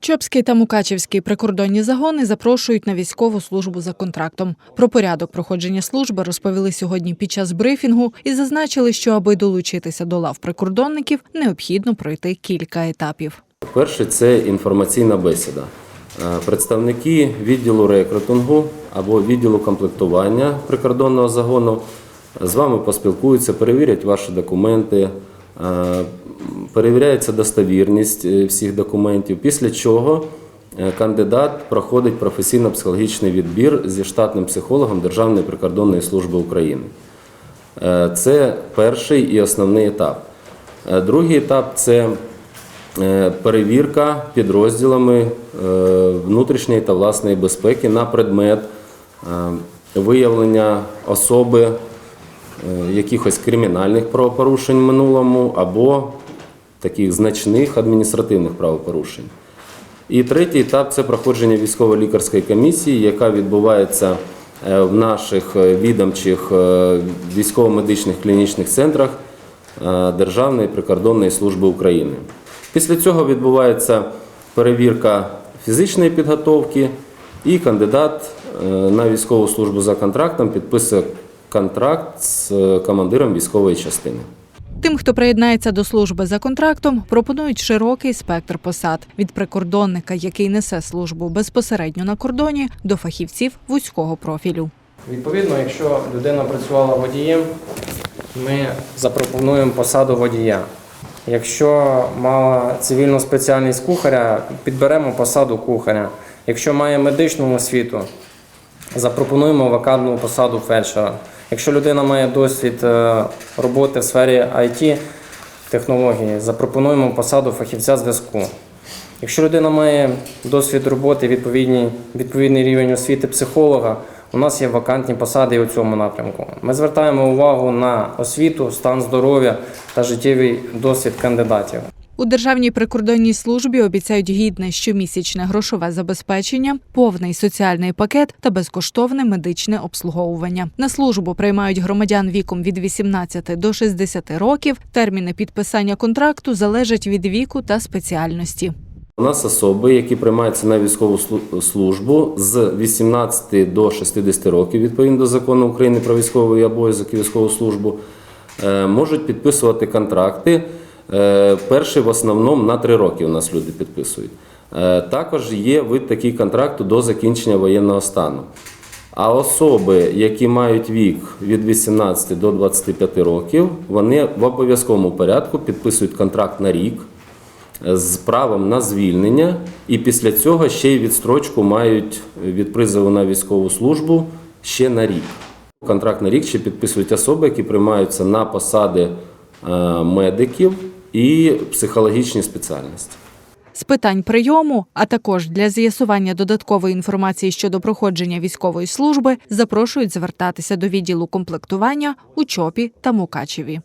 Чопський та Мукачівський прикордонні загони запрошують на військову службу за контрактом. Про порядок проходження служби розповіли сьогодні під час брифінгу і зазначили, що аби долучитися до лав прикордонників, необхідно пройти кілька етапів. Перше це інформаційна бесіда. Е, Представники відділу рекрутингу або відділу комплектування прикордонного загону з вами поспілкуються, перевірять ваші документи, е, перевіряється достовірність е, всіх документів. Після чого е, кандидат проходить професійно-психологічний відбір зі штатним психологом Державної прикордонної служби України. Е, Це перший і основний етап. Другий етап це перевірка підрозділами внутрішньої та власної безпеки на предмет виявлення особи якихось кримінальних правопорушень в минулому або таких значних адміністративних правопорушень. І третій етап це проходження військово-лікарської комісії, яка відбувається е, в наших е, відомчих е, військово-медичних клінічних центрах Державної прикордонної служби України. Після цього відбувається перевірка фізичної підготовки, і кандидат на військову службу за контрактом підписує контракт з командиром військової частини. Тим, хто приєднається до служби за контрактом, пропонують широкий спектр посад від прикордонника, який несе службу безпосередньо на кордоні, до фахівців вузького профілю. Відповідно, якщо людина працювала водієм, ми запропонуємо посаду водія. Якщо мала цивільну спеціальність кухаря, підберемо посаду кухаря. Якщо має медичну освіту, запропонуємо вакантну посаду фельдшера. Якщо людина має досвід е, роботи в сфері IT технології, запропонуємо посаду фахівця зв'язку. Якщо людина має досвід роботи, відповідний, відповідний рівень освіти психолога, у нас є вакантні посади у цьому напрямку. Ми звертаємо увагу на освіту, стан здоров'я та життєвий досвід кандидатів. У Державній прикордонній службі обіцяють гідне щомісячне грошове забезпечення, повний соціальний пакет та безкоштовне медичне обслуговування. На службу приймають громадян віком від 18 до 60 років. Терміни підписання контракту залежать від віку та спеціальності. У нас особи, які приймаються на військову службу з 18 до 60 років, відповідно до закону України про військовий обов'язок і військову службу, е, можуть підписувати контракти. Е, Перший в основному на 3 роки у нас люди підписують. Е, Також є вид такий контракту до закінчення воєнного стану. А особи, які мають вік від 18 до 25 років, вони в обов'язковому порядку підписують контракт на рік з правом на звільнення, і після цього ще й відстрочку мають від призову на військову службу ще на рік. Контракт на рік ще підписують особи, які приймаються на посади е, медиків і психологічні спеціальності. З питань прийому, а також для з'ясування додаткової інформації щодо проходження військової служби, запрошують звертатися до відділу комплектування у Чопі та Мукачеві.